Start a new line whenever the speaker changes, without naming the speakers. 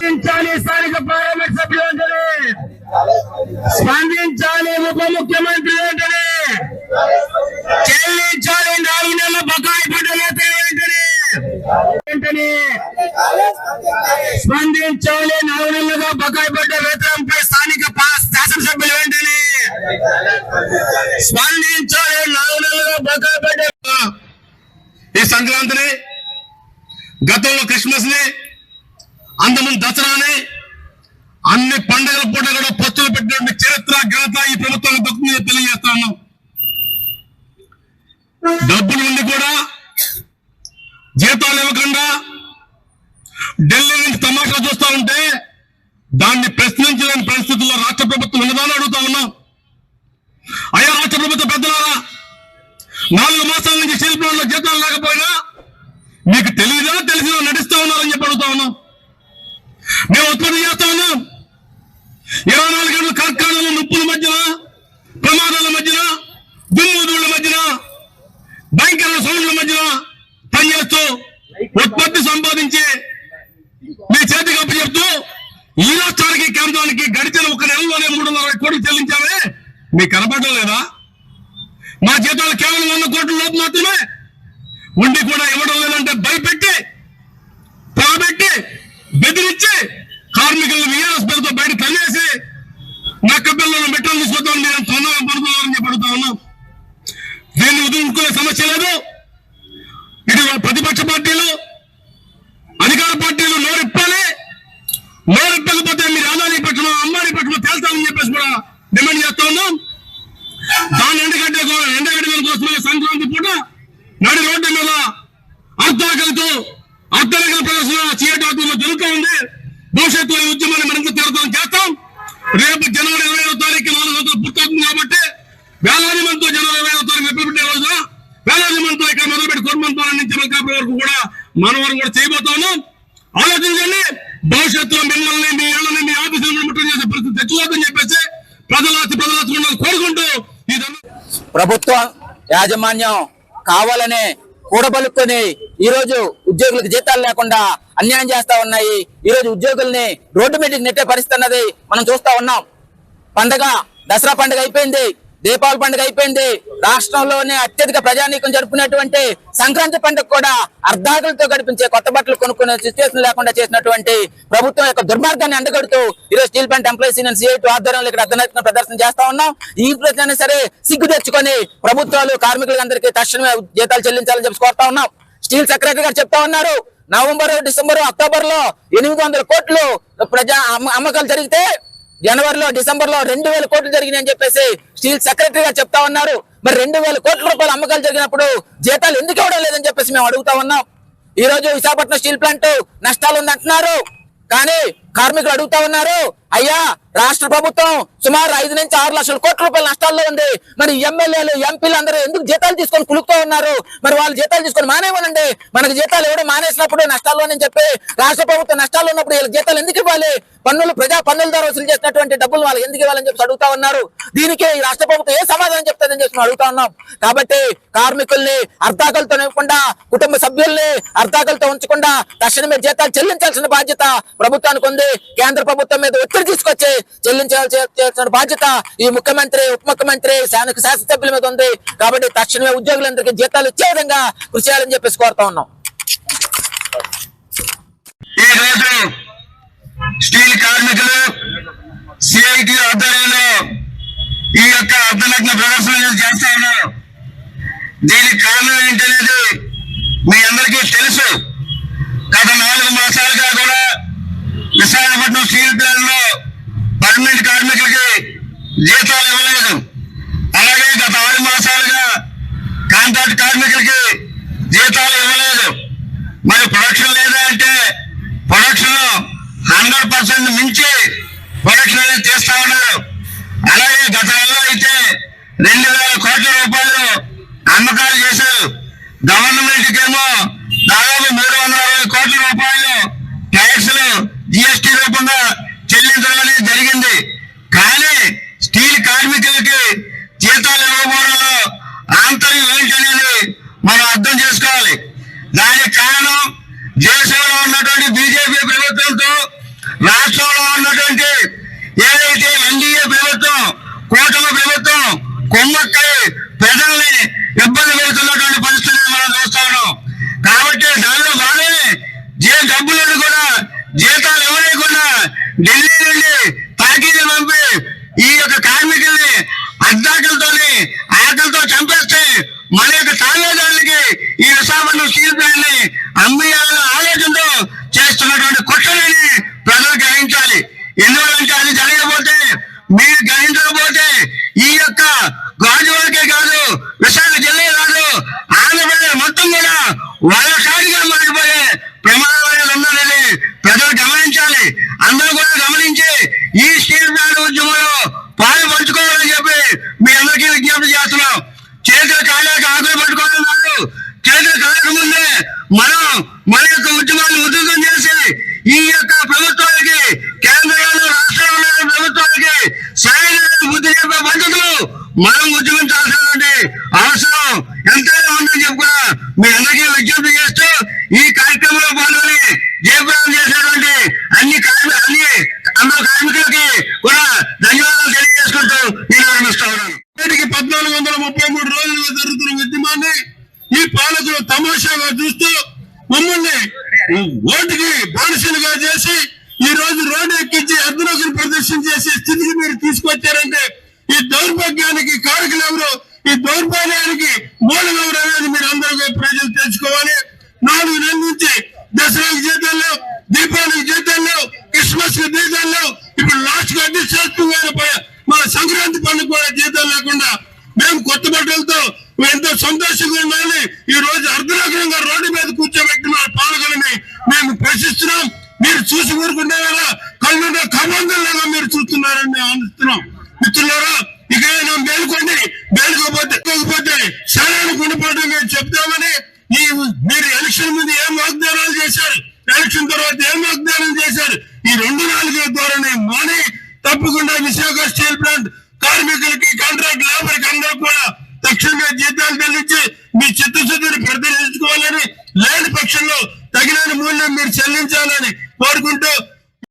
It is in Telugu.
స్పందించాలి స్థానిక పార్లమెంట్ సభ్యులు వెంటనే స్పందించాలి ఉప ముఖ్యమంత్రి వెంటనే చెల్లించాలి నాలుగు నెలల బకాయి పడ్డ వెంటనే వెంటనే స్పందించాలి నాలుగు నెలలుగా బకాయి పడ్డ వేతనంపై స్థానిక శాసనసభ్యులు వెంటనే స్పందించాలి నాలుగు నెలలుగా బకాయి పడ్డ ఈ సంక్రాంతిని గతంలో క్రిస్మస్ని అందముందు దసరాని అన్ని పండుగల పూట కూడా పత్తులు పెట్టినటువంటి చరిత్ర ఘనత ఈ ప్రభుత్వానికి దక్కుతుంది తెలియజేస్తా ఉన్నాం. డబ్బులు ఉండి కూడా జీతాలు ఇవ్వకుండా ఢిల్లీ నుంచి తమాషా చూస్తా ఉంటే దాన్ని ప్రశ్నించలేని పరిస్థితుల్లో రాష్ట్ర ప్రభుత్వం ఉన్నదాన్ని అడుగుతా ఉన్నాం. అయ్యా రాష్ట్ర ప్రభుత్వ పెద్దలారా నాలుగు మాసాల నుంచి శిల్పంలో జీతాలు లేకపోయినా మీకు తెలియదా? తెలిసినా నటిస్తా ఉన్నారని చెప్పి అడుగుతా ఉన్నాం. మేము ఉత్పత్తి చేస్తా ఉన్నాం. ఇరవై నాలుగు గంటల కార్ఖానాల నొప్పుల మధ్యన ప్రమాదాల మధ్యన దుమ్ముదుళ్ళ మధ్యన భయంకర సౌండ్ల మధ్యన పనిచేస్తూ ఉత్పత్తి సంపాదించి మీ చేతికి అప్పు చెప్తూ ఈ రాష్ట్రానికి కేంద్రానికి గడిచిన ఒక నెలలోనే మూడు వందల కోట్లు చెల్లించామే మీకు కనపడలేదా మా జీతాలు కేవలం వంద కోట్ల లోపు మాత్రమే ఉండి కూడా ఇవ్వడం లేదంటే కొరమంతరం కాపీ వరకు కూడా మనం కూడా చేయబోతాను ఆలోచించండి. భవిష్యత్తులో మిమ్మల్ని మీ ఇళ్ళని మీ ఆఫీసులను ముట్టడి చేసే పరిస్థితి తెచ్చుకోవద్దని చెప్పేసి ప్రజలాచి ప్రజలాచి కోరుకుంటూ ఇదన్నా
ప్రభుత్వం యాజమాన్యం కావాలనే కూడబలుక్కొని ఈ రోజు ఉద్యోగులకు జీతాలు లేకుండా అన్యాయం చేస్తా ఉన్నాయి. ఈ రోజు ఉద్యోగుల్ని రోడ్డు మీదకి నెట్టే పరిస్థితి అన్నది మనం చూస్తా ఉన్నాం. పండగ దసరా పండుగ అయిపోయింది. దీపావళి పండుగ అయిపోయింది. రాష్ట్రంలోనే అత్యధిక ప్రజానీకం జరుపుకునేటువంటి సంక్రాంతి పండుగ కూడా అర్ధాకులతో గడిపించే కొత్త బట్టలు కొనుక్కునే సిచ్యువేషన్ లేకుండా చేసినటువంటి ప్రభుత్వం యొక్క దుర్మార్గాన్ని అండగడుతూ ఈరోజు steel plant employees union CIT ఆధ్వర్యంలో ఇక్కడ అర్ధనాత్మక ప్రదర్శన చేస్తా ఉన్నాం. ఈ ప్రజలైనా సరే సిగ్గు తెచ్చుకొని ప్రభుత్వాలు కార్మికులందరికీ తక్షణమే జీతాలు చెల్లించాలని చెప్పి కోరుతా ఉన్నాం. స్టీల్ సెక్రటరీ గారు చెప్తా ఉన్నారు. నవంబర్ డిసెంబర్ అక్టోబర్లో ఎనిమిది వందల కోట్లు ప్రజా అమ్మకాలు జరిగితే జనవరిలో డిసెంబర్లో రెండు వేల కోట్లు జరిగినాయని అని చెప్పేసి స్టీల్ సెక్రటరీ గారు చెప్తా ఉన్నారు. మరి రెండు వేల కోట్ల రూపాయల అమ్మకాలు జరిగినప్పుడు జీతాలు ఎందుకు ఇవ్వడం లేదని చెప్పేసి మేము అడుగుతా ఉన్నాం. ఈ రోజు విశాఖపట్నం స్టీల్ ప్లాంట్ నష్టాలు ఉందంటున్నారు. కానీ కార్మికులు అడుగుతా ఉన్నారు అయ్యా రాష్ట్ర ప్రభుత్వం సుమారు ఐదు నుంచి ఆరు లక్షల కోట్ల రూపాయల నష్టాల్లో ఉంది. మరి ఎమ్మెల్యేలు ఎంపీలు అందరూ ఎందుకు జీతాలు తీసుకొని కులుకుతూ ఉన్నారు? మరి వాళ్ళు జీతాలు తీసుకొని మానేమనండి మనకు జీతాలు ఇవ్వడం మానేసినప్పుడు నష్టాల్లో అని చెప్పి రాష్ట్ర ప్రభుత్వం నష్టాల్లో ఉన్నప్పుడు వీళ్ళకి జీతాలు ఎందుకు ఇవ్వాలి? పన్నులు ప్రజా పన్నుల ద్వారా వసూలు చేసినటువంటి డబ్బులు వాళ్ళు ఎందుకు ఇవ్వాలని చెప్పి అడుగుతా ఉన్నారు. దీనికి రాష్ట్ర ప్రభుత్వం ఏ సమాధానం చెప్తుందని అడుగుతా ఉన్నాం కాబట్టి కార్మికుల్ని అర్ధాకలతో ఇవ్వకుండా కుటుంబ సభ్యుల్ని అర్ధాకలతో ఉంచకుండా తక్షణమే జీతాలు చెల్లించాల్సిన బాధ్యత ప్రభుత్వానికి ఉంది. కేంద్ర ప్రభుత్వం మీద ఒత్తిడి తీసుకొచ్చి చెల్లించాల్సిన బాధ్యత ఈ ముఖ్యమంత్రి ఉప ముఖ్యమంత్రి శాసన శాసనసభ్యుల మీద ఉంది. కాబట్టి తక్షణమే ఉద్యోగులందరికీ జీతాలు ఇచ్చే విధంగా కృషి చేయాలని చెప్పేసి కోరుతా ఉన్నాం.
ఈ రోజు స్టీల్ కార్మికులు సిఐటి ఆధ్వర్యంలో ఈ యొక్క అర్ధనగ్న ప్రదర్శన చేస్తా ఉన్నారు. దీనికి కారణం ఏంటనేది మీ అందరికీ తెలుసు. గత నాలుగు మాసాలుగా కూడా విశాఖపట్నం స్టీల్ ప్లాంట్లో పర్మనెంట్ కార్మికులకి జీతాలు ఇవ్వలేదు. అలాగే గత ఆరు మాసాలుగా కాంట్రాక్ట్ కార్మికులకి జీతాలు ఇవ్వలేదు. మరి ప్రొడక్షన్ లేదా అంటే ప్రొడక్షన్ హండ్రెడ్ పర్సెంట్ మించి ప్రొడక్షన్ అనేది చేస్తా ఉన్నారు. అలాగే గత నెలలో అయితే రెండు వేల కోట్ల రూపాయలు అమ్మకాలు చేశారు. గవర్నమెంట్ ఏమో దాదాపు మూడు వందల అరవై కోట్ల రూపాయలు ట్యాక్స్లు జిఎస్టీ రూపంగా చెల్లించడం అనేది జరిగింది. కానీ స్టీల్ కార్మికులకి జీతాలు ఇవ్వకపోవడంలో ఆంతర్యం ఏంటనేది మనం అర్థం చేసుకోవాలి.
దానికి కారణం దేశంలో ఉన్నటువంటి బీజేపీ ప్రభుత్వంతో రాష్ట్రంలో ఉన్నటువంటి ఏదైతే ఎన్డీ ప్రభుత్వం కూటమి ప్రభుత్వం కొమ్మక్కై ప్రజల్ని ఇబ్బంది పెడుతున్నటువంటి పరిస్థితిని మనం చూస్తా ఉన్నాం కాబట్టి దానిలో భాగమే జే డబ్బులను కూడా జీతాలు ఇవ్వలేకుండా ఢిల్లీ నుండి తాకీదు పంపి ఈ యొక్క కార్మికుల్ని అద్దాకలతోని ఆకలితో చంపేస్తే మన యొక్క తావేదారులకి ఈ విశాఖపట్నం స్టీల్ ప్లాంట్ని అమ్మేయాలన్న ఆలోచనతో చేస్తున్నటువంటి కుట్రని ప్రజలు గ్రహించాలి ఎందువల్లంటే అది జరగకపోతే మీరు గ్రహించకపోతే ఈ యొక్క గాజువాకే కాదు విశాఖ జిల్లా కాదు ఆంధ్రప్రదేశ్ మొత్తం కూడా వరసారిగా మారిపోయే ప్రమాదం అనేది ఉందనేది ప్రజలు గమనించాలి అందరూ కూడా గమనించి ఈ స్టీల్ ప్లాంట్ ఉద్యమంలో పాలు పంచుకోవాలని చెప్పి మీ అందరికీ విజ్ఞప్తి చేస్తున్నాం చేతులు కాలేక ఆకులు పట్టుకోవడం కాదు చేతులు కాలేక ముందే మనం మన యొక్క ఉద్యమాన్ని ఉధృతం చేసి ఈ యొక్క ప్రభుత్వానికి కేంద్రంలో రాష్ట్రంలో ఉన్న ప్రభుత్వానికి సరైన బుద్ధి చెప్పే పద్ధతులు మనం ఉద్యమించాల్సినటువంటి అవసరం. ఎంతైనా ఉందని చెప్పి కూడా మీ అందరికీ విజ్ఞప్తి చేస్తూ ఈ కార్యక్రమంలో పాల్గొని జయప్రదం చేసినటువంటి అన్ని కార్మి అన్ని అందరు కార్మికులకి కూడా ధన్యవాదాలు తెలియజేసుకుంటూ నేను విరమిస్తా ఉన్నాను.
పద్నాలుగు వందల ముప్పై మూడు రోజులుగా జరుగుతున్న ఉద్యమాన్ని ఈ పాలకులు తమాషాగా చూస్తూ మమ్మల్ని ఓటుకి బానిసలుగా చేసి ఈ రోజు రోడ్డు ఎక్కించి అర్ధనోకులు ప్రదర్శన చేసే స్థితికి మీరు తీసుకొచ్చారంటే ఈ దౌర్భాగ్యానికి కారకులు ఎవరు? ఈ దౌర్భాగ్యానికి మూలం ఎవరు అనేది మీరు అందరూ ప్రజలు తెలుసుకోవాలి. నాలుగు నెలల నుంచి దసరాకి జీతాలు లేవు దీపావళికి జీతాలు లేవు క్రిస్మస్కి జీతాలు లేవు ఇప్పుడు లాస్ట్గా అడ్జస్ట్ చేస్తున్నారు సంక్రాంతి పండుగ కూడా జీతం లేకుండా మేము కొత్త బట్టలతో ఎంతో సంతోషంగా ఉండాలి. ఈ రోజు అర్ధనగరంగా రోడ్డు మీద కూర్చోబెట్టిన పాలకులని మేము ప్రశ్నిస్తున్నాం. మీరు చూసి ఊరుకుంటారా? కళ్ళు చేస్తున్నారని మేము ఆనందిస్తున్నాం మిత్రులారా ఇక మేము మేలుకోండి మేలుకోపోతే పోతే సరైన గుణపాఠం మేము చెప్తామని ఈ మీరు ఎలక్షన్ ముందు ఏం వాగ్దానాలు చేశారు? ఎలక్షన్ తర్వాత ఏం వాగ్దానం చేశారు? ఈ రెండు నాలుగు ధోరణి మాని తప్పకుండా విశాఖ స్టీల్ ప్లాంట్ కార్మికులకి కాంట్రాక్ట్ లేబర్ కన్నా కూడా తక్షణమే జీతాలు చెల్లించి మీ చిత్తశుద్ధిని ప్రదర్శించుకోవాలని లేని పక్షంలో తగిన మూల్యం మీరు చెల్లించాలని కోరుకుంటూ